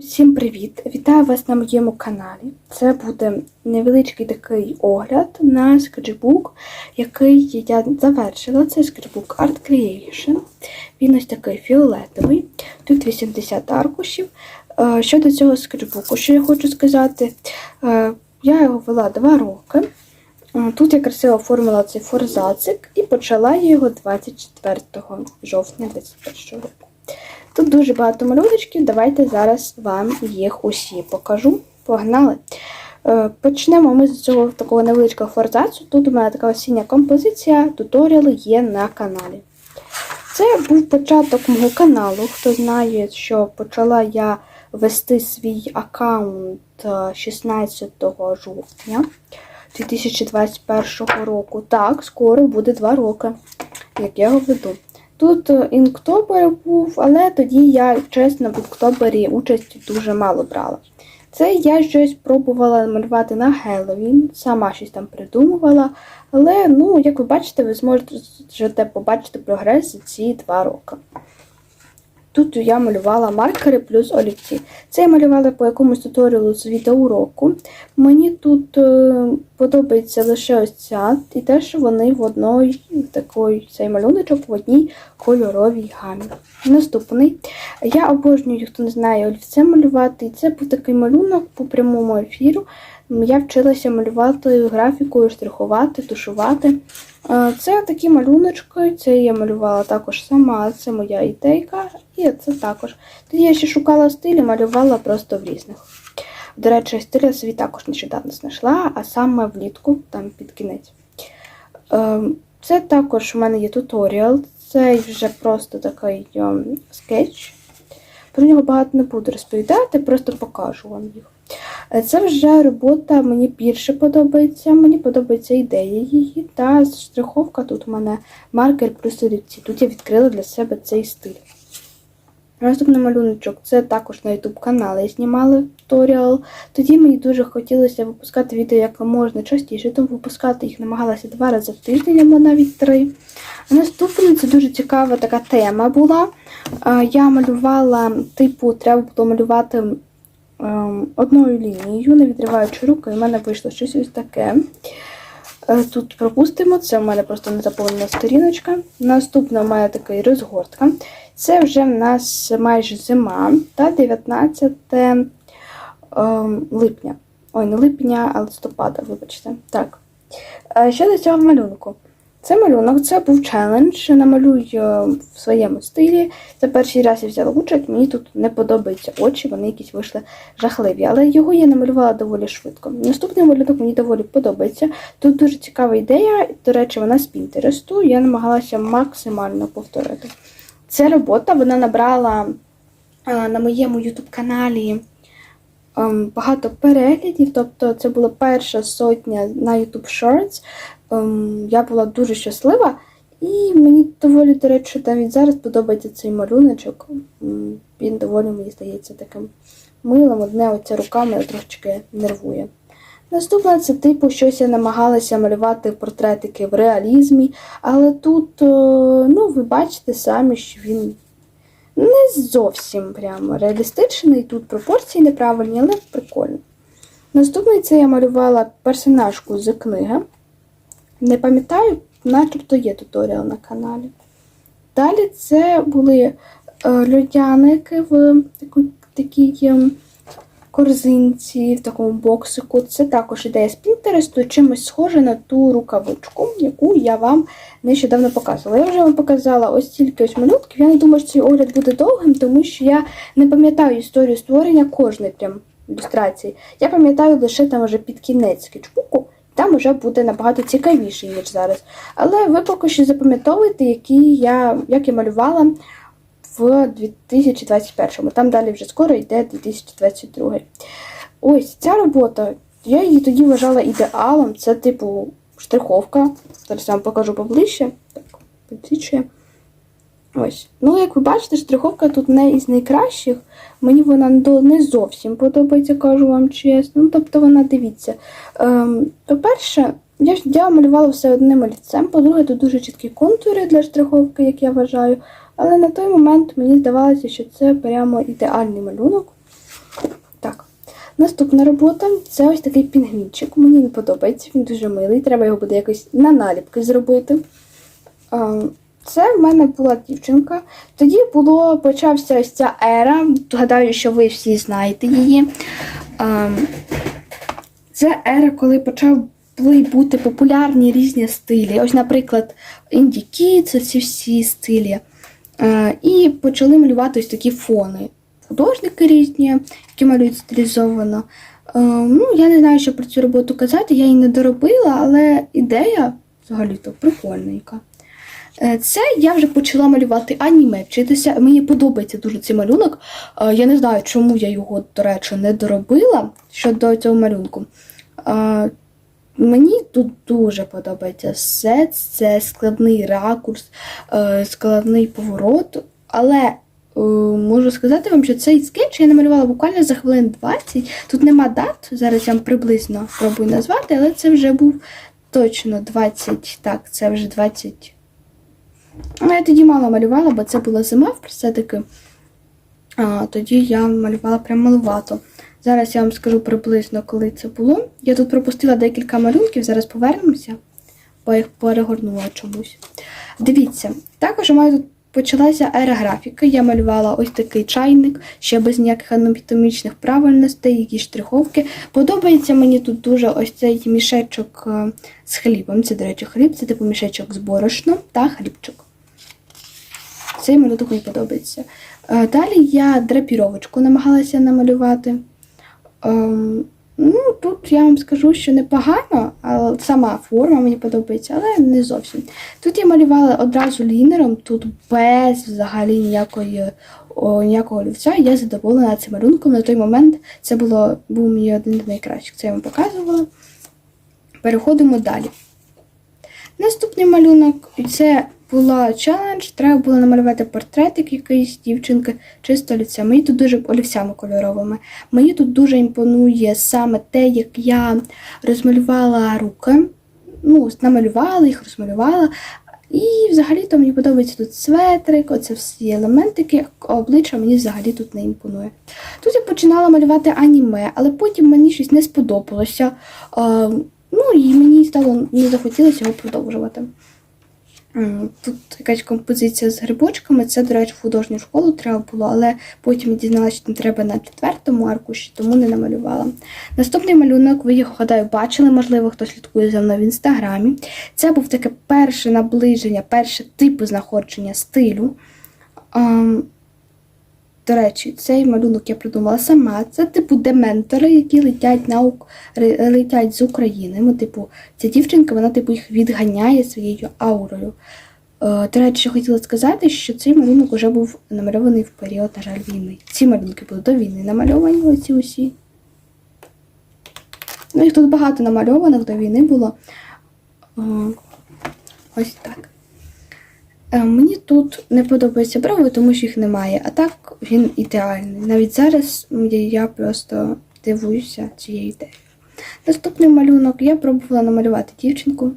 Всім привіт! Вітаю вас на моєму каналі. Це буде невеличкий такий огляд на скетчбук, який я завершила. Це скетчбук Art Creation. Він ось такий фіолетовий. Тут 80 аркушів. Е, Щодо цього скетчбуку, що я хочу сказати, Е, я його вела 2 роки. Е, Тут я красиво оформила цей форзацик і почала його 24 жовтня 2021 року. Тут дуже багато малюночків, давайте зараз вам їх усі покажу. Погнали! Е, Почнемо ми з цього такого невеличкого форзацу. Тут у мене така осіння композиція, туторіали є на каналі. Це був початок мого каналу. Хто знає, що почала я вести свій аккаунт е, 16 жовтня 2021 року. Так, скоро буде 2 роки, як я його веду. Тут інктобер був, але тоді я, чесно, в інктобері участі дуже мало брала. Це я щось пробувала малювати на Геловін, сама щось там придумувала. Але, ну, як ви бачите, ви зможете побачити прогрес за ці два роки. Тут я малювала маркери плюс олівці. Це я малювала по якомусь туторіалу з відеоуроку. Мені тут е, подобається лише ось ця, і те, що вони в одній такий цей малюночок в одній кольоровій гамі. Наступний. Я обожнюю, хто не знає, олівцем малювати. І це був такий малюнок по прямому ефіру. Я вчилася малювати графікою, штрихувати, тушувати. Це такі малюночки, це я малювала також сама, це моя ідейка, і це також. Тоді я ще шукала стилі, малювала просто в різних. До речі, стиль я собі також нещодавно знайшла, а саме влітку, там під кінець. Е, Це також у мене є туторіал, це вже просто такий ем, скетч. Про нього багато не буду розповідати, просто покажу вам їх. Е, Це вже робота мені більше подобається. Мені подобається ідея її. Та штриховка тут у мене маркер плюс олівці. Тут я відкрила для себе цей стиль. Наступний малюночок це також на YouTube каналі я знімала туторіал. Тоді мені дуже хотілося випускати відео як можна частіше, тому випускати їх намагалася два рази в тиждень або навіть три. А наступний це дуже цікава така тема була. Е, Я малювала, типу, треба було малювати одною лінією, не відриваючи руки, і в мене вийшло щось ось таке. Е, Тут пропустимо, це в мене просто не заповнена сторіночка. Наступна в мене такий розгортка. Це вже в нас майже зима та 19 ем, липня. Ой, не липня, а листопада, вибачте. Так. Е, Щодо цього малюнку. Це малюнок, це був челендж. Намалюй е, в своєму стилі. Це перший раз я взяла участь, мені тут не подобаються очі, вони якісь вийшли жахливі. Але його я намалювала доволі швидко. Наступний малюнок мені доволі подобається. Тут дуже цікава ідея, до речі, вона з Пінтересту. Я намагалася максимально повторити. Ця робота вона набрала е, на моєму YouTube каналі ем, багато переглядів, тобто це була перша сотня на YouTube Shorts. Ем, Я була дуже щаслива, і мені доволі, до речі, навіть зараз подобається цей малюночок. Він доволі, мені здається, таким милим. Одне оця рука мене трошечки нервує. Наступне це типу щось я намагалася малювати портретики в реалізмі, але тут, е, ну, ви бачите самі, що він не зовсім прямо реалістичний. Тут пропорції неправильні, але прикольно. Наступний це я малювала персонажку з книги. Не пам'ятаю, начебто є туторіал на каналі. Далі це були е, льодяники в такій ем, корзинці, в такому боксику. Це також ідея з Пінтересту, чимось схоже на ту рукавичку, яку я вам нещодавно показувала. Я вже вам показала ось тільки ось малюнків. Я не думаю, що цей огляд буде довгим, тому що я не пам'ятаю історію створення кожної прям ілюстрації. Я пам'ятаю лише там вже під кінець скетчбуку. Там вже буде набагато цікавіше, ніж зараз. Але ви поки що запам'ятовуйте, які я, як я малювала в 2021-му. Там далі вже скоро йде 2022. Ось ця робота, я її тоді вважала ідеалом. Це типу штриховка. Зараз я вам покажу поближче. Так, підсвічує. Ось. Ну, як ви бачите, штриховка тут не із найкращих. Мені вона не зовсім подобається, кажу вам чесно. Ну, тобто вона дивіться. Ем, по-перше, я, я малювала все одним олівцем. По-друге, тут дуже чіткі контури для штриховки, як я вважаю. Але на той момент мені здавалося, що це прямо ідеальний малюнок. Так. Наступна робота це ось такий пінгвінчик. Мені не подобається, він дуже милий. Треба його буде якось на наліпки зробити. А, Це в мене була дівчинка. Тоді було почався ось ця ера. Гадаю, що ви всі знаєте її. Це ера, коли почав були бути популярні різні стилі. Ось, наприклад, інді це ці всі стилі. Е, І почали малювати ось такі фони. Художники різні, які малюють стилізовано. Е, Ну, я не знаю, що про цю роботу казати, я її не доробила, але ідея взагалі-то прикольненька. Е, Це я вже почала малювати аніме, вчитися. Мені подобається дуже цей малюнок. Е, Я не знаю, чому я його, до речі, не доробила щодо цього малюнку. Е, Мені тут дуже подобається все. Це складний ракурс, складний поворот. Але можу сказати вам, що цей скетч я намалювала буквально за хвилин 20. Тут нема дат, зараз я вам приблизно спробую назвати, але це вже був точно 20. Так, це вже 20. Ну, я тоді мало малювала, бо це була зима, все-таки. А, тоді я малювала прям малувато. Зараз я вам скажу приблизно, коли це було. Я тут пропустила декілька малюнків, зараз повернемося, бо їх перегорнула чомусь. Дивіться, також у мене тут почалася ера графіки. Я малювала ось такий чайник, ще без ніяких анатомічних правильностей, якісь штриховки. Подобається мені тут дуже ось цей мішечок е, з хлібом. Це, до речі, хліб, це типу мішечок з борошном та хлібчик. Цей малюнок мені подобається. Е, Далі я драпіровочку намагалася намалювати. Ем, ну, тут я вам скажу, що непогано, але сама форма мені подобається, але не зовсім. Тут я малювала одразу лінером, тут без взагалі ніякої, о, ніякого олівця. Я задоволена цим малюнком. На той момент це було, був мій один з найкращих. Це я вам показувала. Переходимо далі. Наступний малюнок це була челендж. Треба було намалювати портретик якоїсь дівчинки чисто лиця. Мені тут дуже олівцями кольоровими. Мені тут дуже імпонує саме те, як я розмалювала руки. Ну, намалювала їх, розмалювала. І взагалі-то мені подобається тут светрик, оце всі елементики, обличчя мені взагалі тут не імпонує. Тут я починала малювати аніме, але потім мені щось не сподобалося. Ну і мені стало не захотілося його продовжувати. Тут якась композиція з грибочками. Це, до речі, в художню школу треба було, але потім дізналася, що не треба на четвертому аркуші, тому не намалювала. Наступний малюнок, ви його, гадаю, бачили, можливо, хто слідкує за мною в інстаграмі. Це був таке перше наближення, перше типу знаходження стилю. До речі, цей малюнок я придумала сама. Це типу дементори, які летять на летять з України. Ну, типу, ця дівчинка, вона типу їх відганяє своєю аурою. Е, До речі, хотіла сказати, що цей малюнок вже був намальований в період, на жаль, війни. Ці малюнки були до війни намальовані, оці усі. Ну, їх тут багато намальованих до війни було. Е, Ось так. Е, Мені тут не подобаються брови, тому що їх немає. А так він ідеальний. Навіть зараз я- я просто дивуюся цією ідеєю. Наступний малюнок я пробувала намалювати дівчинку.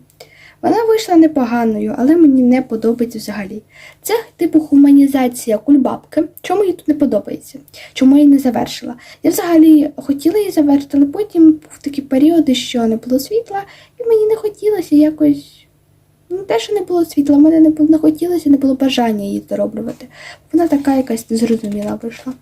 Вона вийшла непоганою, але мені не подобається взагалі. Це типу гуманізація кульбабки. Чому їй тут не подобається? Чому я її не завершила? Я взагалі хотіла її завершити, але потім був такі періоди, що не було світла, і мені не хотілося якось. Ну, те, що не було світла, в мене не, було, не хотілося, не було бажання її дороблювати. Вона така якась незрозуміла вийшла.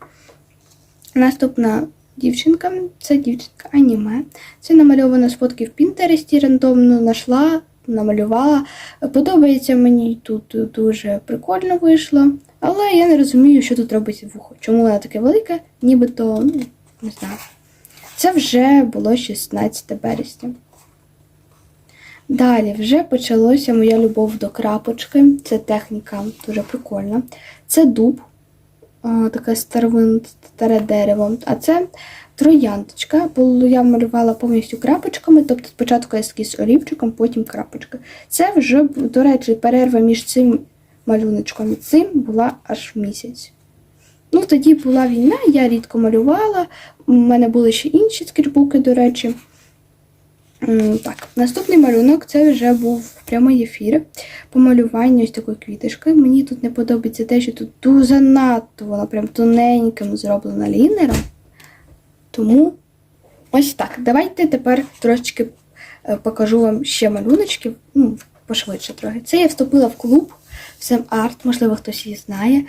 Наступна дівчинка це дівчинка аніме. Це намальовано з фотки в Пінтересті рандомно знайшла, намалювала. Подобається мені тут дуже прикольно вийшло. Але я не розумію, що тут робиться вухо. Чому вона таке велике, нібито, ну, не знаю. Це вже було 16 березня. Далі вже почалося моя любов до крапочки. Це техніка дуже прикольна. Це дуб, таке старе дерево. А це трояндочка. Я малювала повністю крапочками, тобто спочатку ескіз олівчиком, потім крапочки. Це вже, до речі, перерва між цим малюночком і цим була аж місяць. Ну, тоді була війна, я рідко малювала. У мене були ще інші скетчбуки, до речі. Так, наступний малюнок це вже був прямий ефір по малюванню ось такої квіточки. Мені тут не подобається те, що тут дуже занадто вона прям тоненьким зроблена лінером. Тому Ось так. Давайте тепер трошечки е, покажу вам ще малюночків. Ну, пошвидше трохи. Це я вступила в клуб Сем Арт, можливо, хтось її знає.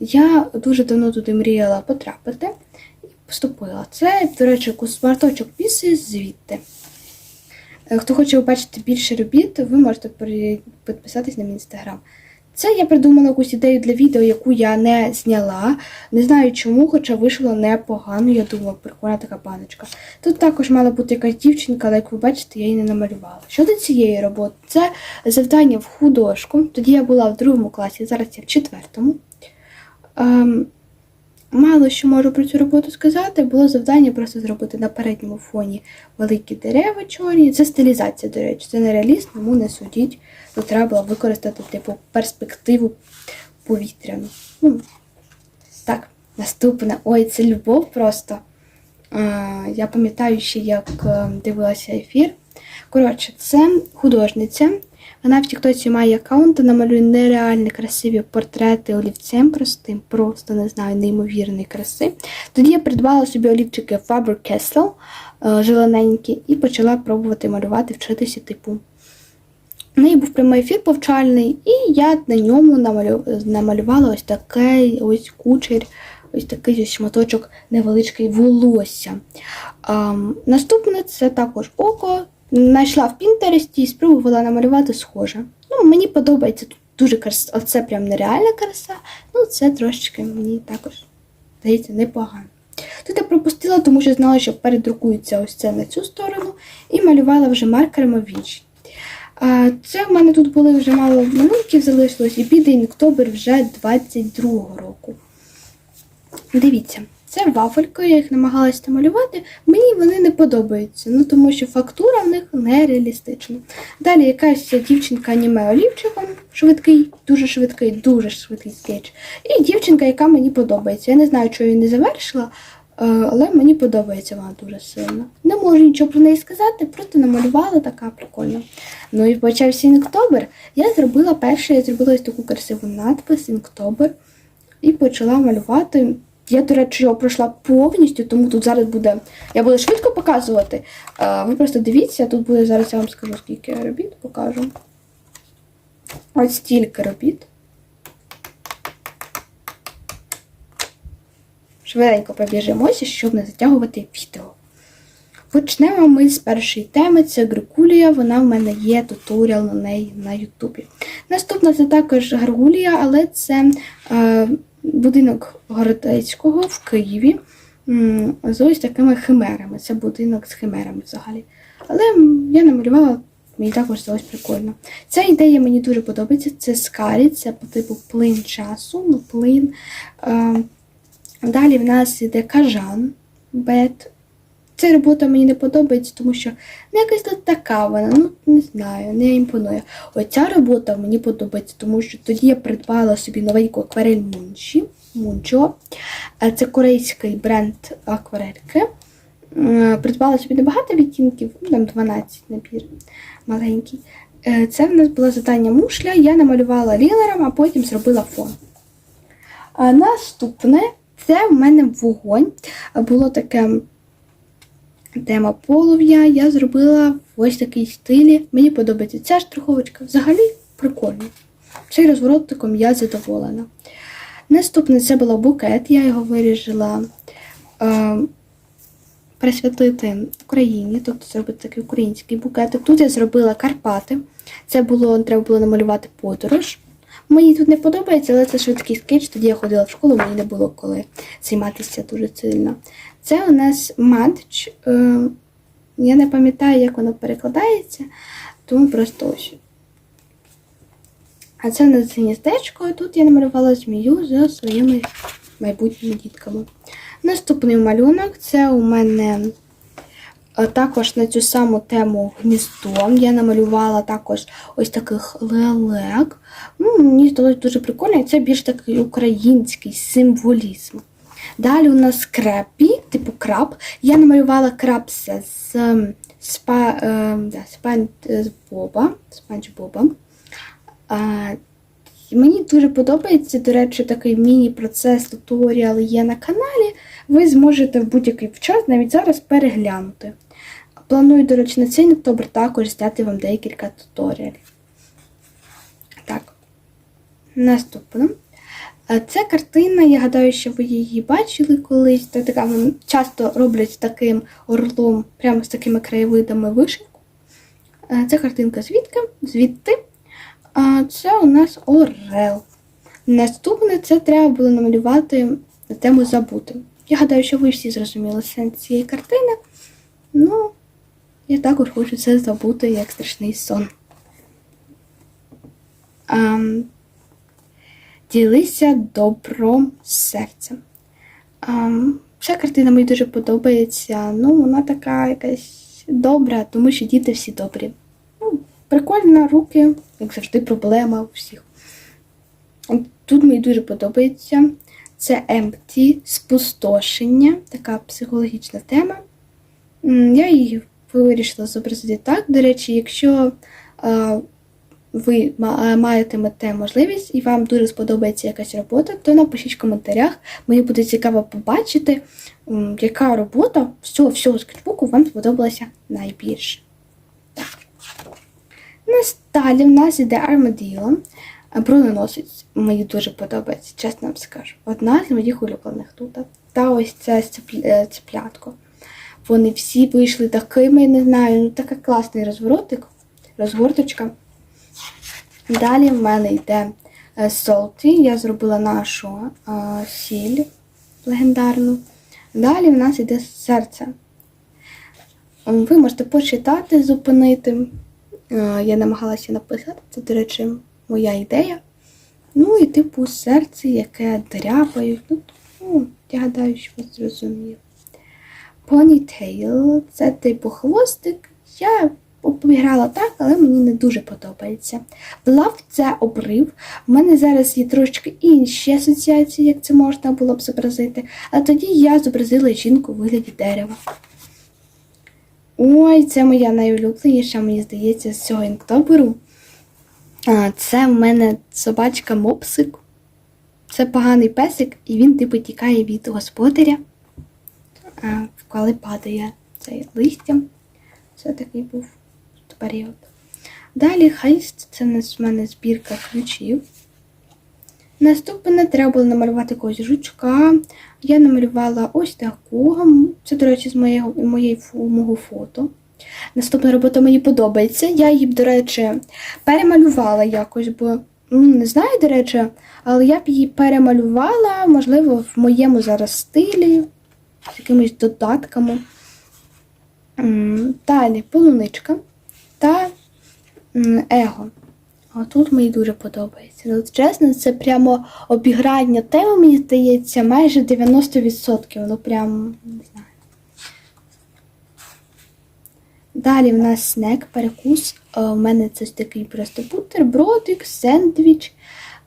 Я дуже давно туди мріяла потрапити вступила. Це, до речі, смарточок піси звідти. Е, Хто хоче побачити більше робіт, ви можете підписатись на мій інстаграм. Це я придумала якусь ідею для відео, яку я не зняла. Не знаю чому, хоча вийшло непогано. Я думала, прикольна така баночка. Тут також мала бути якась дівчинка, але як ви бачите, я її не намалювала. Щодо цієї роботи, це завдання в художку. Тоді я була в другому класі, зараз я в четвертому. Ем, мало що можу про цю роботу сказати. Було завдання просто зробити на передньому фоні великі дерева чорні. Це стилізація, до речі, це не реаліст, тому не судіть. Тут треба було використати типу перспективу повітряну. Ну, так, наступне. Ой, це любов просто. Я пам'ятаю ще, як е, дивилася ефір. Коротше, це художниця. Вона в Тіктоці має аккаунт, і намалює нереально красиві портрети олівцем простим, просто не знаю, неймовірної краси. Тоді я придбала собі олівчики Faber-Castell е, зелененькі і почала пробувати малювати, вчитися типу. У неї був прямий ефір повчальний, і я на ньому намалювала ось такий ось кучер, ось такий ось шматочок невеличкий волосся. Ам, наступне це також око. Знайшла в Пінтересті і спробувала намалювати схоже. Ну, мені подобається тут дуже краса. Оце прям нереальна краса. Ну, це трошечки мені також здається непогано. Тут я пропустила, тому що знала, що передрукується ось це на цю сторону, і малювала вже маркерами в іншій. А, Це в мене тут були вже мало малюнків залишилось, і піде інктобер вже 22-го року. Дивіться, це вафелька, я їх намагалася намалювати. Мені вони не подобаються, ну тому що фактура в них нереалістична. Далі якась дівчинка аніме олівчиком, швидкий, дуже швидкий, дуже швидкий скетч. І дівчинка, яка мені подобається. Я не знаю, чого я не завершила, е, але мені подобається вона дуже сильно. Не можу нічого про неї сказати, просто намалювала така прикольна. Ну і почався інктобер. Я зробила перше, я зробила ось таку красиву надпис інктобер і почала малювати. Я, до речі, його пройшла повністю, тому тут зараз буде. Я буду швидко показувати. А, Ви просто дивіться, тут буде зараз я вам скажу, скільки робіт покажу. Ось стільки робіт. Швиденько побіжимося, щоб не затягувати відео. Почнемо ми з першої теми. Це Грикулія. Вона в мене є туторіал на неї на Ютубі. Наступна це також Гаргулія, але це е, будинок Городецького в Києві з ось такими химерами. Це будинок з химерами взагалі. Але я намалювала, мені також здалось прикольно. Ця ідея мені дуже подобається. Це скарі, це по типу плин часу, ну плин. Е, далі в нас іде кажан, бет. Ця робота мені не подобається, тому що ну, якась тут така вона, ну не знаю, не імпонує. Оця робота мені подобається, тому що тоді я придбала собі новеньку акварель Мунчі. Мунчо. Е, Це корейський бренд акварельки. Е, Придбала собі небагато відтінків, ну там 12 набір маленький. Е, Це в нас було задання мушля, я намалювала лінером, а потім зробила фон. Наступне це в мене вогонь. Було таке тема полум'я. Я зробила в ось такій стилі. Мені подобається ця штриховочка. Взагалі прикольно. Цей розворотиком я задоволена. Наступне це була букет, я його вирішила е, присвятити Україні, тобто зробити такий український букетик. Тут я зробила Карпати. Це було, треба було намалювати подорож. Мені тут не подобається, але це швидкий скетч. Тоді я ходила в школу, мені не було коли займатися дуже сильно. Це у нас матч. Е, я не пам'ятаю, як воно перекладається, тому просто ось. А це у нас гніздечко, тут я намалювала змію зі своїми майбутніми дітками. Наступний малюнок це у мене е, також на цю саму тему гніздо. Я намалювала також ось таких лелек. Ну, мені здалося дуже прикольно, і це більш такий український символізм. Далі у нас крепі, типу краб. Я намалювала крабса з ем, спа, е, да, спанч Боба. Боба. А, Мені дуже подобається, до речі, такий міні-процес туторіал є на каналі. ви зможете в будь-який час, навіть зараз, переглянути. Планую, до речі, на цей октобер також зняти вам декілька туторіалів. Так, наступно. Це картина, я гадаю, що ви її бачили колись. Це така часто роблять з таким орлом, прямо з такими краєвидами вишивку. Е, Це картинка звідки? Звідти. Це у нас орел. Наступне це треба було намалювати на тему забути. Я гадаю, що ви всі зрозуміли сенс цієї картини. Ну, я також хочу це забути як страшний сон. Ділися добром серцем. Ам, ця картина мені дуже подобається. Ну, вона така якась добра, тому що діти всі добрі. Ну, прикольно, руки, як завжди, проблема у всіх. Тут мені дуже подобається. Це empty, спустошення, така психологічна тема. Я її вирішила зобразити так. До речі, якщо е, ви ма- е, можливість і вам дуже сподобається якась робота, то напишіть в коментарях. Мені буде цікаво побачити, яка робота з цього всього скетчбуку вам сподобалася найбільше. Так. Далі в нас іде армаділо. Броненосець мені дуже подобається, чесно вам скажу. Одна з моїх улюблених тут. Та ось цепl- е, цеплятко. Вони всі вийшли такими, не знаю, ну така класний розворотик, розгорточка. Далі в мене йде е, Солті. Я зробила нашу е, сіль легендарну. Далі в нас йде серце. Ви можете почитати, зупинити. Е, Я намагалася написати, це, до речі, моя ідея. Ну і типу серце, яке дряпають. Ну, ну, я гадаю, що ви зрозуміли. Ponytail – це типу хвостик. Я обіграла так, але мені не дуже подобається. Блав це обрив. У мене зараз є трошки інші асоціації, як це можна було б зобразити. А тоді я зобразила жінку у вигляді дерева. Ой, це моя найулюбленіша, мені здається, з цього інктоберу. Це в мене собачка мопсик. Це поганий песик, і він типу тікає від господаря, коли падає цей листя. Це такий був період. Далі хайст це в мене збірка ключів. Наступне треба було намалювати якогось жучка. Я намалювала ось такого. Це, до речі, з моєго, моєї, мого фото. Наступна робота мені подобається. Я її, до речі, перемалювала якось, бо ну, не знаю, до речі, але я б її перемалювала, можливо, в моєму зараз стилі, з якимись додатками. Далі полуничка та его. А тут мені дуже подобається. Ну, чесно, це прямо обіграння теми, мені здається, майже 90%. Ну прям не знаю. Далі в нас снек, перекус. Е, У мене це такий просто бутербродик, сендвіч.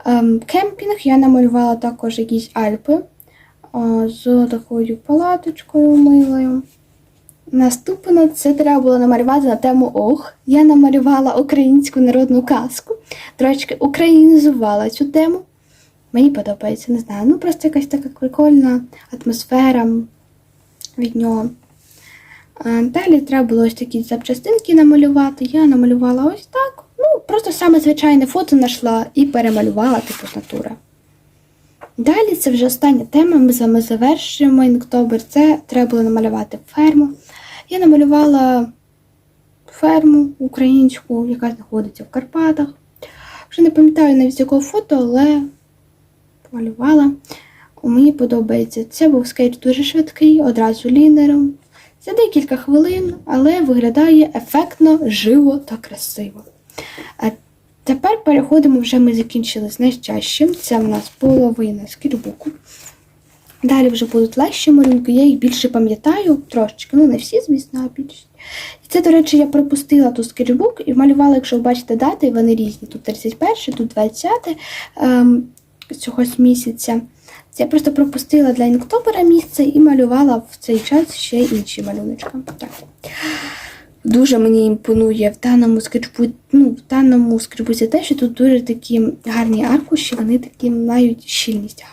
Ем, Кемпінг я намалювала також якісь Альпи е, з такою палаточкою милою. Наступно це треба було намалювати на тему ох. Я намалювала українську народну казку. Трошки українізувала цю тему. Мені подобається, не знаю. Ну просто якась така прикольна атмосфера від нього. Далі треба було ось такі запчастинки намалювати. Я намалювала ось так. Ну, просто саме звичайне фото знайшла і перемалювала типу з натури. Далі це вже остання тема. Ми з вами завершуємо інктобер. Це треба було намалювати ферму. Я намалювала ферму українську, яка знаходиться в Карпатах. Вже не пам'ятаю навіть з якого фото, але малювала. Мені подобається. Це був скетч дуже швидкий, одразу лінером. За декілька хвилин, але виглядає ефектно, живо та красиво. Тепер переходимо, вже ми закінчили з найчастішим. Це в нас половина скетчбуку. Далі вже будуть легші малюнки, я їх більше пам'ятаю трошечки, ну не всі, звісно, а більшість. І це, до речі, я пропустила тут скетчбук і малювала, якщо ви бачите дати, вони різні. Тут 31, тут 20 ем, цього місяця. Я просто пропустила для інктобера місце і малювала в цей час ще інші малюночки. Так. Дуже мені імпонує в даному скетчбуці, ну, в даному скетчбуці те, що тут дуже такі гарні аркуші, вони такі мають щільність.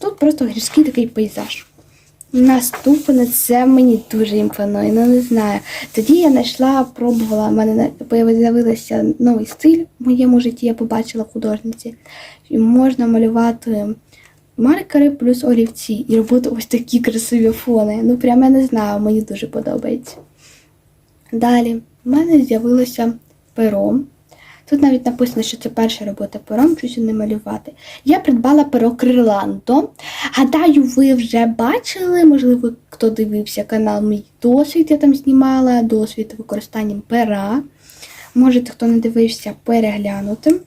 Тут просто гірський такий пейзаж. Наступне це мені дуже імпонує, ну не знаю. Тоді я знайшла, пробувала, в мене з'явився новий стиль в моєму житті, я побачила художниці. І можна малювати маркери плюс олівці і робити ось такі красиві фони. Ну, прямо я не знаю, мені дуже подобається. Далі в мене з'явилося перо. Тут навіть написано, що це перша робота пером, щось не малювати. Я придбала перо Криланто. Гадаю, ви вже бачили, можливо, хто дивився канал Мій досвід, я там знімала досвід використанням пера. Можете, хто не дивився, переглянути.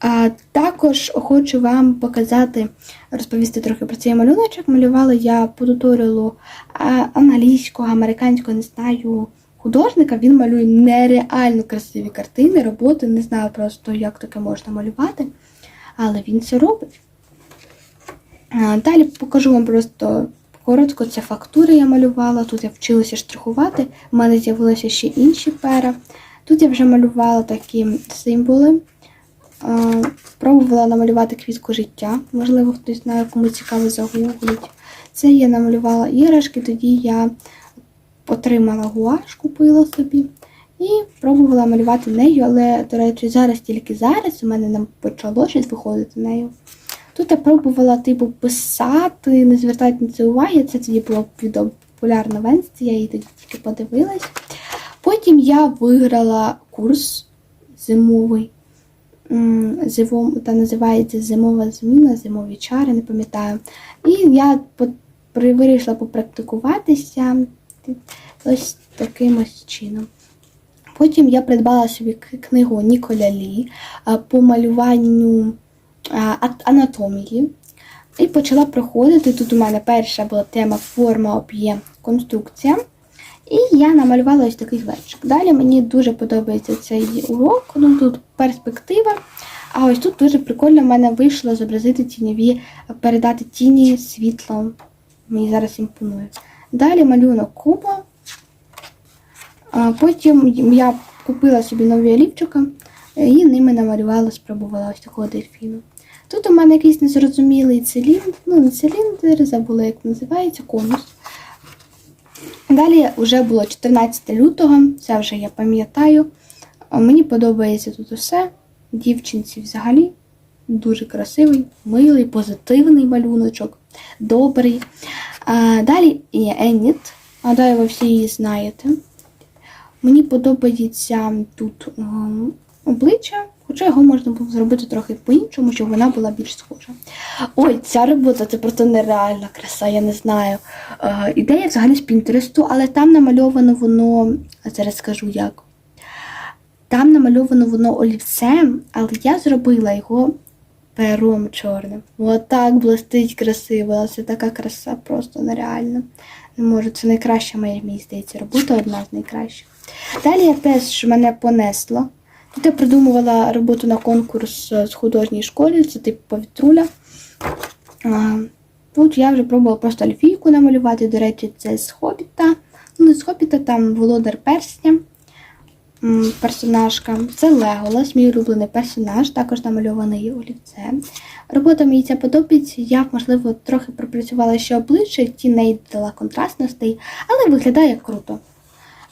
А також хочу вам показати, розповісти трохи про цей малюночок. Малювала я по туторіалу англійського, американського, не знаю, художника. Він малює нереально красиві картини, роботи. Не знаю просто, як таке можна малювати, але він це робить. Далі покажу вам просто коротко, це фактури я малювала. Тут я вчилася штрихувати. У мене з'явилися ще інші пера. Тут я вже малювала такі символи. Пробувала намалювати квітку життя. Можливо, хтось знає, кому цікаво загуглить. Це я намалювала іграшки, тоді я отримала гуаш, купила собі. І пробувала малювати нею, але, до речі, зараз тільки зараз у мене нам почало щось виходити нею. Тут я пробувала типу писати, не звертати на це уваги. Це тоді було відео популярно в Енсті, я її тоді тільки подивилась. Потім я виграла курс зимовий. М, Зимом, та називається Зимова зміна, зимові чари, не пам'ятаю. І я вирішила попрактикуватися ось таким ось чином. Потім я придбала собі книгу Ніколя Лі по малюванню анатомії. І почала проходити. Тут у мене перша була тема форма, об'єм, конструкція. І я намалювала ось такий глечик. Далі мені дуже подобається цей урок. Ну, тут перспектива. А ось тут дуже прикольно в мене вийшло зобразити тіньові, передати тіні світлом. Мені зараз імпонує. Далі малюнок куба. Потім я купила собі нові олівчика і ними намалювала, спробувала ось такого дельфіну. Тут у мене якийсь незрозумілий циліндр, ну не циліндр, забула, як називається, конус. Далі вже було 14 лютого, це вже я пам'ятаю. Мені подобається тут усе. Дівчинці взагалі дуже красивий, милий, позитивний малюночок, добрий. А, далі є Еніт. Гадаю, ви всі її знаєте. Мені подобається тут ем, обличчя, хоча його можна було зробити трохи по-іншому, щоб вона була більш схожа. Ой, ця робота це просто нереальна краса, я не знаю. Е, ідея взагалі з Пінтересту, але там намальовано воно, зараз скажу як. Там намальовано воно олівцем, але я зробила його пером чорним. Отак блистить красиво. Це така краса, просто нереальна. Не можу, це найкраща моя, мені здається, робота, одна з найкращих. Далі я теж мене понесло. Тут я придумувала роботу на конкурс е, з художньої школи, це типу повітруля. Тут я вже пробувала просто альфійку намалювати. До речі, це з Хобіта. Ну, не з Хобіта, там володар персня. Персонажка. Це Леголас, мій улюблений персонаж, також намальований олівцем. Робота мені ця подобається. Я, можливо, трохи пропрацювала ще обличчя, тіней дала контрастностей, але виглядає круто.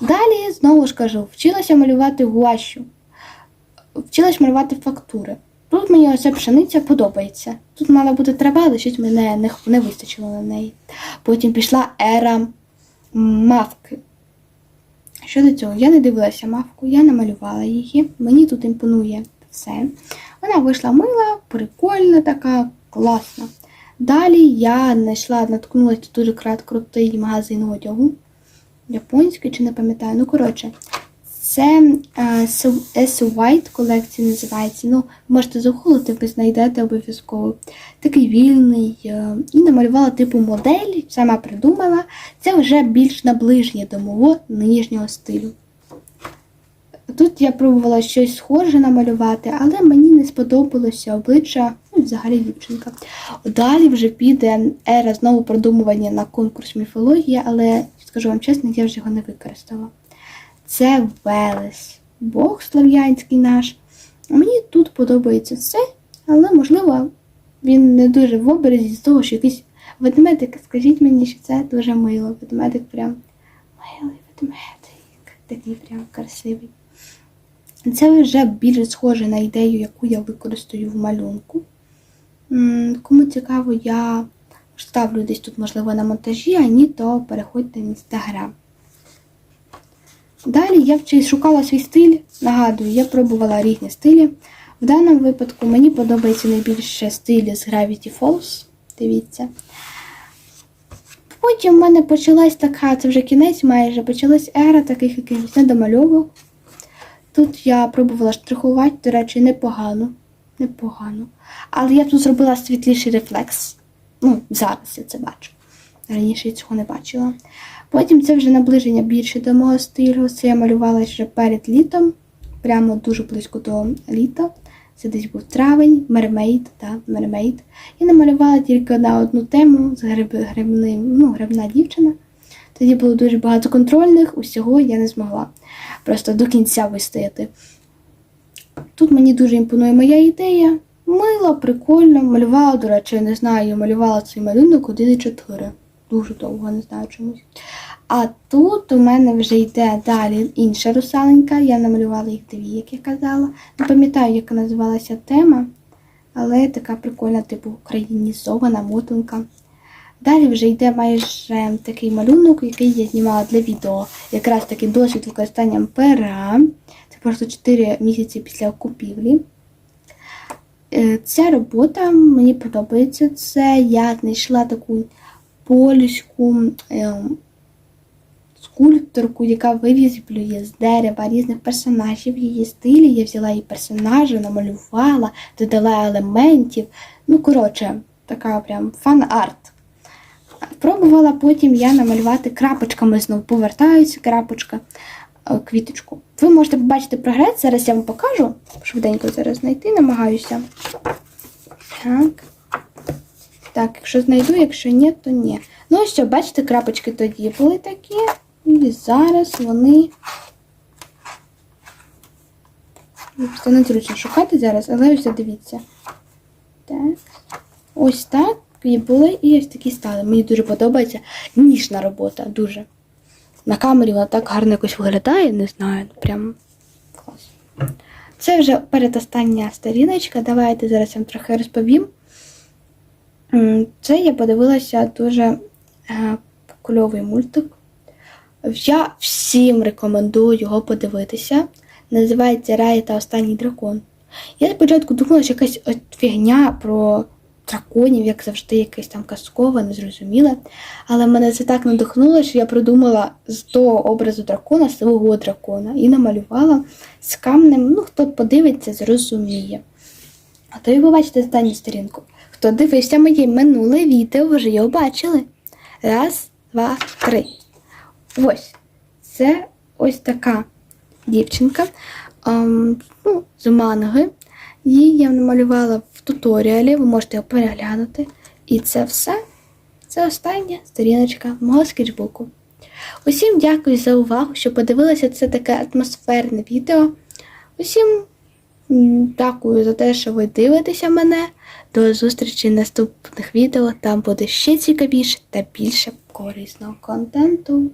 Далі, знову ж кажу, вчилася малювати гуашю, вчилася малювати фактури. Тут мені оця пшениця подобається. Тут мала бути трава, але щось мене не, не вистачило на неї. Потім пішла ера мавки. Щодо цього, я не дивилася мавку, я намалювала її. Мені тут імпонує все. Вона вийшла мила, прикольна, така, класна. Далі я знайшла, наткнулася дуже крат, крутий магазин одягу. Японський чи не пам'ятаю. Ну, коротше, це е, S White колекція називається. Ну, можете загуглити, ви знайдете обов'язково. Такий вільний. е, І намалювала типу модель, сама придумала. Це вже більш наближення до мого нинішнього стилю. Тут я пробувала щось схоже намалювати, але мені не сподобалося обличчя, ну, взагалі дівчинка. Далі вже піде ера знову продумування на конкурс міфологія, але скажу вам чесно, я вже його не використала. Це Велес, Бог слов'янський наш. Мені тут подобається все, але можливо він не дуже в оберезі з того, що якийсь Ведмедик, скажіть мені, що це дуже мило. Ведмедик прям милий ведмедик. Такий прям красивий. Це вже більше схоже на ідею, яку я використаю в малюнку. Кому цікаво, я ставлю десь тут, можливо, на монтажі, а ні, то переходьте в інстаграм. Далі я вчи- шукала свій стиль. Нагадую, я пробувала різні стилі. В даному випадку мені подобається найбільше стиль з Gravity Falls. Дивіться. Потім в мене почалась така, це вже кінець майже, почалась ера таких якихось недомальовок. Тут я пробувала штрихувати, до речі, непогано. Непогано. Але я тут зробила світліший рефлекс. Ну, зараз я це бачу. Раніше я цього не бачила. Потім це вже наближення більше до мого стилю. Це я малювала ще перед літом, прямо дуже близько до літа. Це десь був травень, мермейд, так, мермейд. Я намалювала тільки на одну тему з гриб, грибним, ну, грибна дівчина. Тоді було дуже багато контрольних, усього я не змогла просто до кінця вистояти. Тут мені дуже імпонує моя ідея. Мило, прикольно, малювала, до речі, не знаю, малювала цей малюнок 1,4. Дуже довго, не знаю чомусь. А тут у мене вже йде далі інша русаленька. Я намалювала їх дві, як я казала. Не пам'ятаю, як називалася тема, але така прикольна, типу українізована мотинка. Далі вже йде майже такий малюнок, який я знімала для відео. Якраз таки досвід використанням пера. Це просто 4 місяці після купівлі. Е, Ця робота мені подобається. Це я знайшла таку польську ем, скульпторку, яка вирізблює з дерева різних персонажів в її стилі. Я взяла її персонажа, намалювала, додала елементів. Ну, коротше, така прям фан-арт. Пробувала потім я намалювати крапочками знову повертаюся, крапочка, е, квіточку. Ви можете побачити прогрес, зараз я вам покажу. Швиденько зараз знайти, намагаюся. Так. Так, якщо знайду, якщо ні, то ні. Ну що, бачите, крапочки тоді були такі. І зараз вони. Ну, Просто не шукати зараз, але ось дивіться. Так. Ось так і були, і ось такі стали. Мені дуже подобається. Ніжна робота, дуже. На камері вона так гарно якось виглядає, не знаю, прям клас. Це вже передостання сторіночка. Давайте зараз я вам трохи розповім. Це я подивилася дуже е, кльовий мультик. Я всім рекомендую його подивитися. Називається Рай та останній дракон. Я спочатку думала, що якась фігня про драконів, як завжди, якась там казкова, незрозуміла. Але мене це так надихнуло, що я придумала з того образу дракона свого дракона і намалювала з камнем. Ну, хто подивиться, зрозуміє. А то і ви бачите останню сторінку. Хто дивився моє минуле відео, вже його бачили. Раз, два, три. Ось. Це ось така дівчинка ем, ну, з манги. Її я намалювала в туторіалі, ви можете його переглянути. І це все. Це остання сторіночка мого скетчбуку. Усім дякую за увагу, що подивилися це таке атмосферне відео. Усім дякую за те, що ви дивитеся мене. До зустрічі в наступних відео. Там буде ще цікавіше та більше корисного контенту.